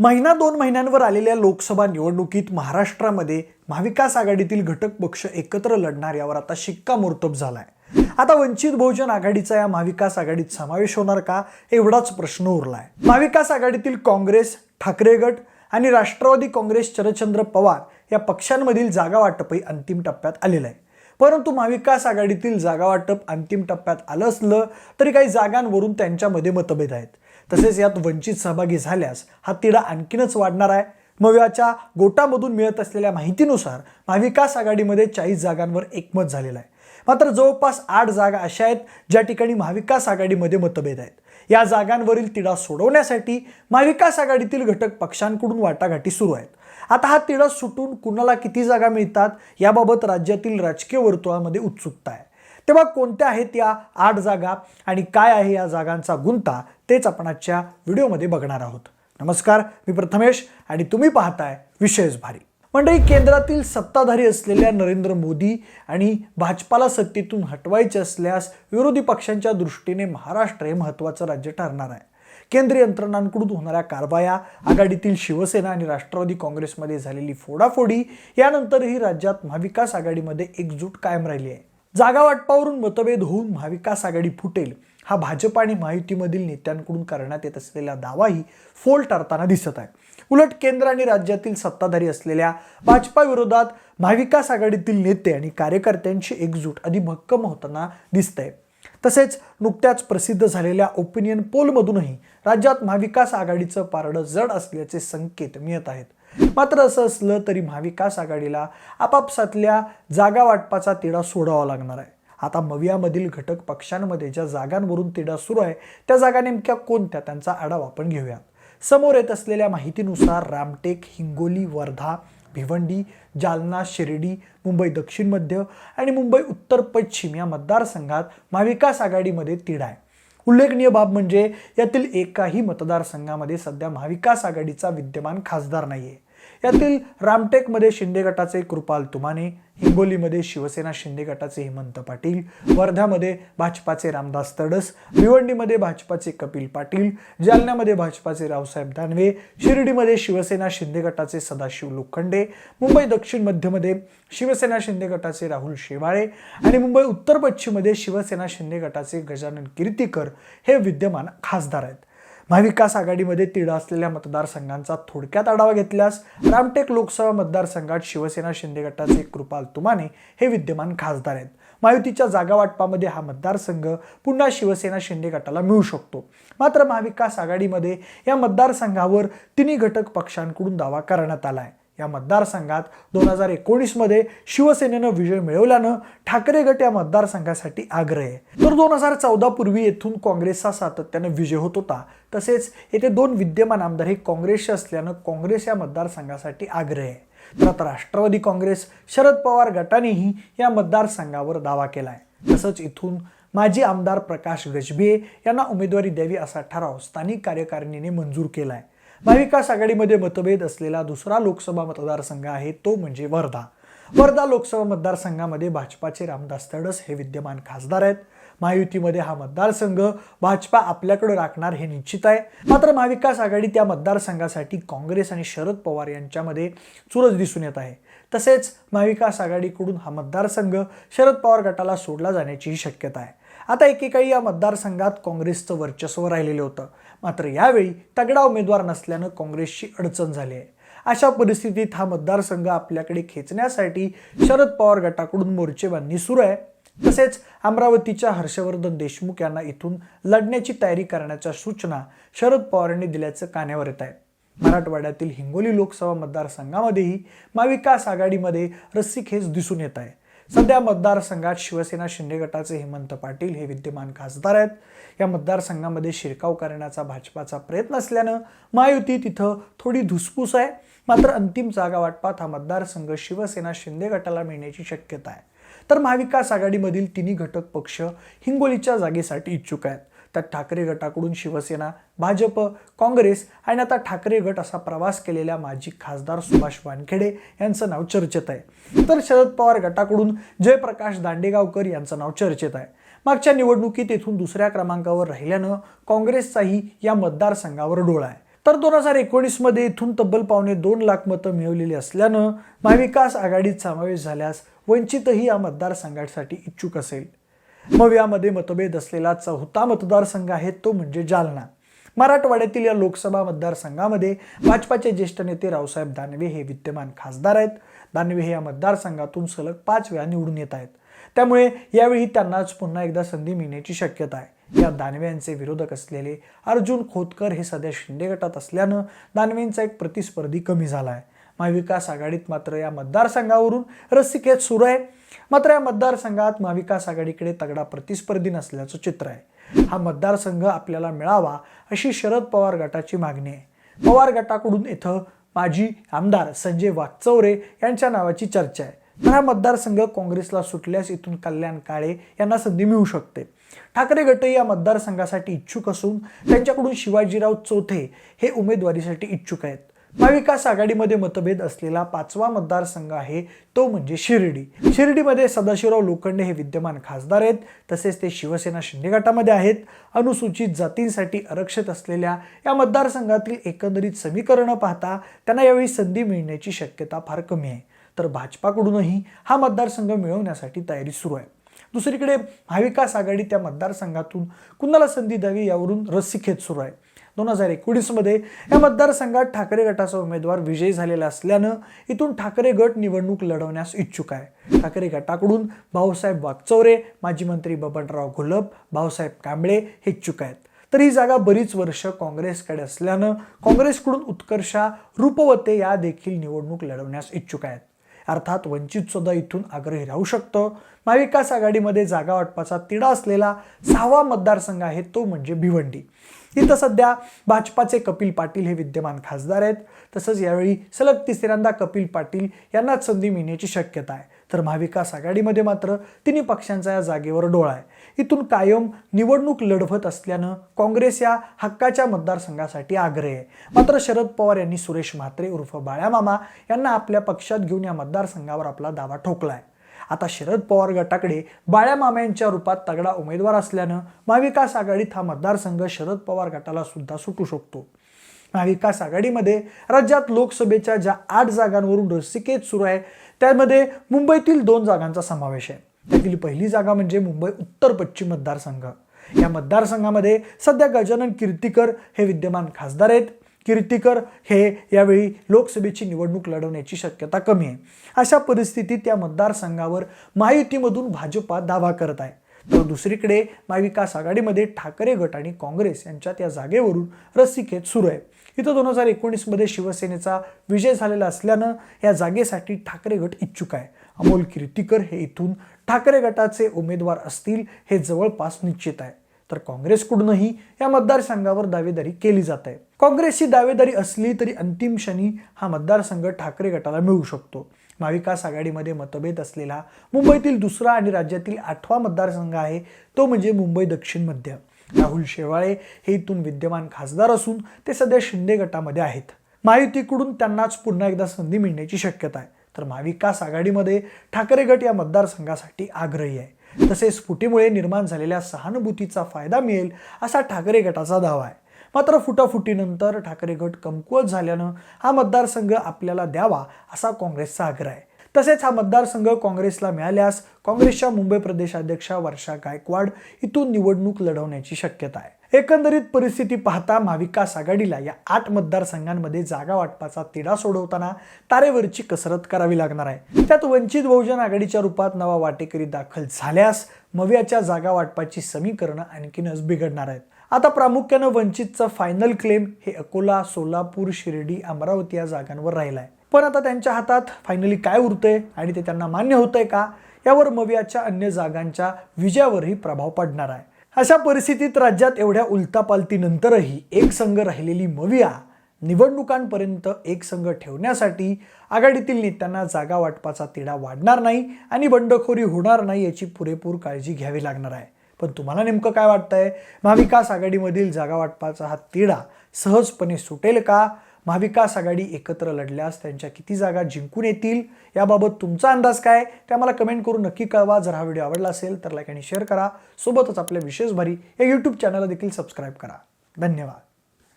महिना दोन महिन्यांवर आलेल्या लोकसभा निवडणुकीत महाराष्ट्रामध्ये महाविकास आघाडीतील घटक पक्ष एकत्र लढणार यावर आता शिक्कामोर्तब झालाय. आता वंचित बहुजन आघाडीचा या महाविकास आघाडीत समावेश होणार का एवढाच प्रश्न उरलाय. महाविकास आघाडीतील काँग्रेस ठाकरे गट आणि राष्ट्रवादी काँग्रेस शरदचंद्र पवार या पक्षांमधील जागा वाटपही अंतिम टप्प्यात आलेलं आहे परंतु महाविकास आघाडीतील जागा वाटप अंतिम टप्प्यात आलं असलं तरी काही जागांवरून त्यांच्यामध्ये मतभेद आहेत. तसेच यात वंचित सहभागी झाल्यास हा तिढा आणखीनच वाढणार आहे. मव्याच्या गोटामधून मिळत असलेल्या माहितीनुसार महाविकास आघाडीमध्ये चाळीस जागांवर एकमत झालेलं आहे. मात्र जवळपास आठ जागा अशा आहेत ज्या ठिकाणी महाविकास आघाडीमध्ये मतभेद आहेत. या जागांवरील तिढा सोडवण्यासाठी महाविकास आघाडीतील घटक पक्षांकडून वाटाघाटी सुरू आहेत. आता हा तिढा सुटून कुणाला किती जागा मिळतात याबाबत राज्यातील राजकीय वर्तुळामध्ये उत्सुकता आहे. तेव्हा कोणत्या आहेत या आठ जागा आणि काय आहे या जागांचा गुंता तेच आपण आजच्या व्हिडिओमध्ये बघणार आहोत. नमस्कार मी प्रथमेश आणि तुम्ही पाहताय विशेष भारी. मंडळी केंद्रातील सत्ताधारी असलेल्या नरेंद्र मोदी आणि भाजपाला सत्तेतून हटवायचे असल्यास विरोधी पक्षांच्या दृष्टीने महाराष्ट्र हे महत्त्वाचं राज्य ठरणार आहे. केंद्रीय यंत्रणांकडून होणाऱ्या कारवाया आघाडीतील शिवसेना आणि राष्ट्रवादी काँग्रेसमध्ये झालेली फोडाफोडी यानंतरही राज्यात महाविकास आघाडीमध्ये एकजूट कायम राहिली आहे. जागा वाटपावरून मतभेद होऊन महाविकास आघाडी फुटेल हा भाजप आणि महायुतीमधील नेत्यांकडून करण्यात येत असलेला दावाही फोल ठरताना दिसत आहे. उलट केंद्र आणि राज्यातील सत्ताधारी असलेल्या भाजपा विरोधात महाविकास आघाडीतील नेते आणि कार्यकर्त्यांची एकजूट अधिक भक्कम होताना दिसतंय. तसेच नुकत्याच प्रसिद्ध झालेल्या ओपिनियन पोलमधूनही राज्यात महाविकास आघाडीचं पारडं जड असल्याचे संकेत मिळत आहेत. मात्र असं असलं तरी महाविकास आघाडीला आपापसातल्या जागा वाटपाचा तिढा सोडावा लागणार आहे. आता मवियामधील घटक पक्षांमध्ये ज्या जागांवरून तिढा सुरू आहे त्या जागा नेमक्या कोणत्या त्यांचा आढावा आपण घेऊया समोर येत असलेल्या माहितीनुसार रामटेक हिंगोली वर्धा भिवंडी जालना शिर्डी मुंबई दक्षिण मध्य आणि मुंबई उत्तर पश्चिम या मतदारसंघात महाविकास आघाडीमध्ये तिढा आहे. उल्लेखनीय बाब म्हणजे यातील एकाही मतदारसंघामध्ये सध्या महाविकास आघाडीचा विद्यमान खासदार नाही आहे यातील रामटेकमध्ये शिंदे गटाचे कृपाल तुमाने हिंगोलीमध्ये शिवसेना शिंदे गटाचे हेमंत पाटील वर्ध्यामध्ये भाजपाचे रामदास तडस भिवंडीमध्ये भाजपाचे कपिल पाटील जालन्यामध्ये भाजपाचे रावसाहेब दानवे शिर्डीमध्ये शिवसेना शिंदे गटाचे सदाशिव लोखंडे मुंबई दक्षिण मध्यमध्ये शिवसेना शिंदे गटाचे राहुल शेवाळे आणि मुंबई उत्तर पश्चिममध्ये शिवसेना शिंदे गटाचे गजानन कीर्तीकर हे विद्यमान खासदार आहेत. महाविकास आघाडीमध्ये तिढा असलेल्या मतदारसंघांचा थोडक्यात आढावा घेतल्यास रामटेक लोकसभा मतदारसंघात शिवसेना शिंदे गटाचे कृपाल तुमाने हे विद्यमान खासदार आहेत. महायुतीच्या जागा वाटपामध्ये हा मतदारसंघ पुन्हा शिवसेना शिंदे गटाला मिळू शकतो. मात्र महाविकास आघाडीमध्ये या मतदारसंघावर तिन्ही घटक पक्षांकडून दावा करण्यात आला आहे या मतदारसंघात दोन हजार एकोणीसमध्ये शिवसेनेनं विजय मिळवल्यानं ठाकरे गट या मतदारसंघासाठी आग्रह आहे. तर दोन हजार चौदा पूर्वी येथून काँग्रेसचा सातत्यानं विजय होत होता. तसेच येथे दोन विद्यमान आमदार हे काँग्रेसचे असल्यानं काँग्रेस या मतदारसंघासाठी आग्रह आहे. तर आता राष्ट्रवादी काँग्रेस शरद पवार गटानेही या मतदारसंघावर दावा केला आहे तसंच इथून माजी आमदार प्रकाश गजभिये यांना उमेदवारी द्यावी असा ठराव स्थानिक कार्यकारिणीने मंजूर केला आहे महाविकास आघाडीमध्ये मतभेद असलेला दुसरा लोकसभा मतदारसंघ आहे तो म्हणजे वर्धा. वर्धा लोकसभा मतदारसंघामध्ये भाजपाचे रामदास तडस हे विद्यमान खासदार आहेत. महायुतीमध्ये हा मतदारसंघ भाजपा आपल्याकडे राखणार हे निश्चित आहे. मात्र महाविकास आघाडी त्या मतदारसंघासाठी काँग्रेस आणि शरद पवार यांच्यामध्ये चुरस दिसून येत आहे. तसेच महाविकास आघाडीकडून हा मतदारसंघ शरद पवार गटाला सोडला जाण्याचीही शक्यता आहे. आता एकेकाळी या मतदारसंघात काँग्रेसचं वर्चस्व राहिलेलं होतं. मात्र यावेळी तगडा उमेदवार नसल्यानं काँग्रेसची अडचण झाली आहे. अशा परिस्थितीत हा मतदारसंघ आपल्याकडे खेचण्यासाठी शरद पवार गटाकडून मोर्चेबांनी सुरू आहे. तसेच अमरावतीच्या हर्षवर्धन देशमुख यांना इथून लढण्याची तयारी करण्याच्या सूचना शरद पवारांनी दिल्याचं कानावर येत आहे. मराठवाड्यातील हिंगोली लोकसभा मतदारसंघामध्येही महाविकास आघाडीमध्ये रस्सीखेच दिसून येत आहे. सध्या मतदारसंघात शिवसेना शिंदे गटाचे हेमंत पाटील हे विद्यमान खासदार आहेत. या मतदारसंघामध्ये शिरकाव करण्याचा भाजपाचा प्रयत्न असल्यानं महायुती तिथं थोडी धुसफूस आहे. मात्र अंतिम जागा वाटपात हा मतदारसंघ शिवसेना शिंदे गटाला मिळण्याची शक्यता आहे. तर महाविकास आघाडीमधील तिन्ही घटक पक्ष हिंगोलीच्या जागेसाठी इच्छुक आहेत. त्यात ठाकरे गटाकडून शिवसेना भाजप काँग्रेस आणि आता ठाकरे गट असा प्रवास केलेल्या माजी खासदार सुभाष वानखेडे यांचं नाव चर्चेत आहे. तर शरद पवार गटाकडून जयप्रकाश दांडेगावकर यांचं नाव चर्चेत आहे. मागच्या निवडणुकीत येथून दुसऱ्या क्रमांकावर राहिल्यानं काँग्रेसचाही या मतदारसंघावर डोळा आहे. तर दोन हजार एकोणीसमध्ये इथून तब्बल पावणे दोन लाख मतं मिळवलेली असल्यानं महाविकास आघाडीत समावेश झाल्यास वंचितही या मतदारसंघासाठी इच्छुक असेल. मग यामध्ये मतभेद असलेला चौथा मतदारसंघ आहे तो म्हणजे जालना. मराठवाड्यातील या लोकसभा मतदारसंघामध्ये भाजपाचे ज्येष्ठ नेते रावसाहेब दानवे हे विद्यमान खासदार आहेत. दानवे हे या मतदारसंघातून सलग पाच वेळा निवडून येत आहेत. त्यामुळे यावेळी त्यांनाच पुन्हा एकदा संधी मिळण्याची शक्यता आहे. या दानवे यांचे विरोधक असलेले अर्जुन खोतकर हे सध्या शिंदे गटात असल्यानं दानवेंचा एक प्रतिस्पर्धी कमी झाला आहे. महाविकास आघाडीत मात्र या मतदारसंघावरून रस्सीखेच सुरू आहे. मात्र या मतदारसंघात महाविकास आघाडीकडे तगडा प्रतिस्पर्धी नसल्याचं चित्र आहे. हा मतदारसंघ आपल्याला मिळावा अशी शरद पवार गटाची मागणी आहे. पवार गटाकडून इथं माजी आमदार संजय वाकचौरे यांच्या नावाची चर्चा आहे. तर हा मतदारसंघ काँग्रेसला सुटल्यास इथून कल्याण काळे यांना संधी मिळू शकते. ठाकरे गटही या मतदारसंघासाठी इच्छुक असून त्यांच्याकडून शिवाजीराव चौथे हे उमेदवारीसाठी इच्छुक आहेत. महाविकास आघाडीमध्ये मतभेद असलेला पाचवा मतदारसंघ आहे तो म्हणजे शिर्डी. शिर्डीमध्ये सदाशिवराव लोखंडे हे विद्यमान खासदार आहेत तसेच ते शिवसेना शिंदे गटामध्ये आहेत. अनुसूचित जातींसाठी आरक्षित असलेल्या या मतदारसंघातील एकंदरीत समीकरणं पाहता त्यांना यावेळी संधी मिळण्याची शक्यता फार कमी आहे. तर भाजपाकडूनही हा मतदारसंघ मिळवण्यासाठी तयारी सुरू आहे. दुसरीकडे महाविकास आघाडी त्या मतदारसंघातून कुणाला संधी द्यावी यावरून रस्सीखेच सुरू आहे. दोन हजार एकोणीसमध्ये या मतदारसंघात ठाकरे गटाचा उमेदवार विजयी झालेला असल्यानं इथून ठाकरे गट निवडणूक लढवण्यास इच्छुक आहे. ठाकरे गटाकडून भाऊसाहेब वागचौरे माजी मंत्री बबनराव घोलप भाऊसाहेब कांबळे हे इच्छुक आहेत. तर ही जागा बरीच वर्ष काँग्रेसकडे असल्यानं काँग्रेसकडून उत्कर्षा रूपवते या देखील निवडणूक लढवण्यास इच्छुक आहेत. अर्थात वंचितसुद्धा इथून आग्रही राहू शकतं. महाविकास आघाडीमध्ये जागा वाटपाचा तिढा असलेला सहावा मतदारसंघ आहे तो म्हणजे भिवंडी. इथं सध्या भाजपाचे कपिल पाटील हे विद्यमान खासदार आहेत. तसंच यावेळी सलग तिसऱ्यांदा कपिल पाटील यांनाच संधी मिळण्याची शक्यता आहे. तर महाविकास आघाडीमध्ये मात्र तिन्ही पक्षांचा या जागेवर डोळा आहे. इथून कायम निवडणूक लढवत असल्यानं काँग्रेस या हक्काच्या मतदारसंघासाठी आग्रही आहे. मात्र शरद पवार यांनी सुरेश म्हात्रे उर्फ बाळ्यामामा यांना आपल्या पक्षात घेऊन या मतदारसंघावर आपला दावा ठोकला आहे आता शरद पवार गटाकडे बाळ्या यांच्या रूपात तगडा उमेदवार असल्यानं महाविकास आघाडीत हा मतदारसंघ शरद पवार गटाला सुद्धा सुटू शकतो. महाविकास आघाडीमध्ये राज्यात लोकसभेच्या ज्या आठ जागांवरून रस्सिकेत सुरू आहे त्यामध्ये मुंबईतील दोन जागांचा समावेश आहे. त्यातील पहिली जागा म्हणजे मुंबई उत्तर पश्चिम मतदारसंघ. या मतदारसंघामध्ये सध्या गजानन कीर्तीकर हे विद्यमान खासदार आहेत. कीर्तीकर हे यावेळी लोकसभेची निवडणूक लढवण्याची शक्यता कमी आहे. अशा परिस्थितीत या मतदारसंघावर महायुतीमधून भाजपा दावा करत आहे. तर दुसरीकडे महाविकास आघाडीमध्ये ठाकरे गट आणि काँग्रेस यांच्यात या जागेवरून रस्सीखेच सुरू आहे. इथं दोन हजार एकोणीसमध्ये शिवसेनेचा विजय झालेला असल्यानं या जागेसाठी ठाकरे गट इच्छुक आहे. अमोल कीर्तीकर हे इथून ठाकरे गटाचे उमेदवार असतील हे जवळपास निश्चित आहे. तर काँग्रेसकडूनही या मतदारसंघावर दावेदारी केली जात आहे. काँग्रेसची दावेदारी असली तरी अंतिम क्षणी हा मतदारसंघ ठाकरे गटाला मिळू शकतो. महाविकास आघाडीमध्ये मतभेद असलेला मुंबईतील दुसरा आणि राज्यातील आठवा मतदारसंघ आहे तो म्हणजे मुंबई दक्षिण मध्य. राहुल शेवाळे हे इथून विद्यमान खासदार असून ते सध्या शिंदे गटामध्ये आहेत. महायुतीकडून त्यांनाच पुन्हा एकदा संधी मिळण्याची शक्यता आहे. तर महाविकास आघाडीमध्ये ठाकरे गट या मतदारसंघासाठी आग्रही आहे. तसेच फुटीमुळे निर्माण झालेल्या सहानुभूतीचा फायदा मिळेल असा ठाकरे गटाचा दावा आहे. मात्र फुटाफुटीनंतर ठाकरे गट कमकुवत झाल्यानं हा मतदारसंघ आपल्याला द्यावा असा काँग्रेसचा आग्रह आहे. तसेच हा मतदारसंघ काँग्रेसला मिळाल्यास काँग्रेसच्या मुंबई प्रदेशाध्यक्षा वर्षा गायकवाड इथून निवडणूक लढवण्याची शक्यता आहे. एकंदरीत परिस्थिती पाहता महाविकास आघाडीला या आठ मतदारसंघांमध्ये जागा वाटपाचा तिढा सोडवताना तारेवरची कसरत करावी लागणार आहे. त्यात वंचित बहुजन आघाडीच्या रूपात नवा वाटेकरी दाखल झाल्यास मव्याच्या जागा वाटपाची समीकरणं आणखीनच बिघडणार आहेत. आता प्रामुख्यानं वंचितचं फायनल क्लेम हे अकोला सोलापूर शिर्डी अमरावती या जागांवर राहिला आहे पण आता त्यांच्या हातात फायनली काय उरतंय आणि ते त्यांना मान्य होतंय का यावर मवियाच्या अन्य जागांच्या विजयावरही प्रभाव पडणार आहे. अशा परिस्थितीत राज्यात एवढ्या उलतापालतीनंतरही एक संघ राहिलेली मविया निवडणुकांपर्यंत एक संघ ठेवण्यासाठी आघाडीतील नेत्यांना जागा वाटपाचा तिढा वाढणार नाही आणि बंडखोरी होणार नाही याची पुरेपूर काळजी घ्यावी लागणार आहे. पण तुम्हाला नेमकं काय वाटतंय? महाविकास आघाडीमधील जागा वाटपाचा हा तिढा सहजपणे सुटेल का? महाविकास आघाडी एकत्र लढल्यास त्यांच्या किती जागा जिंकून येतील? याबाबत तुमचा अंदाज काय? ते आम्हाला कमेंट करून नक्की कळवा. जर हा व्हिडिओ आवडला असेल तर लाईक आणि शेअर करा. सोबतच आपल्या विशेष भारी या यूट्यूब चॅनलला देखील सबस्क्राईब करा. धन्यवाद.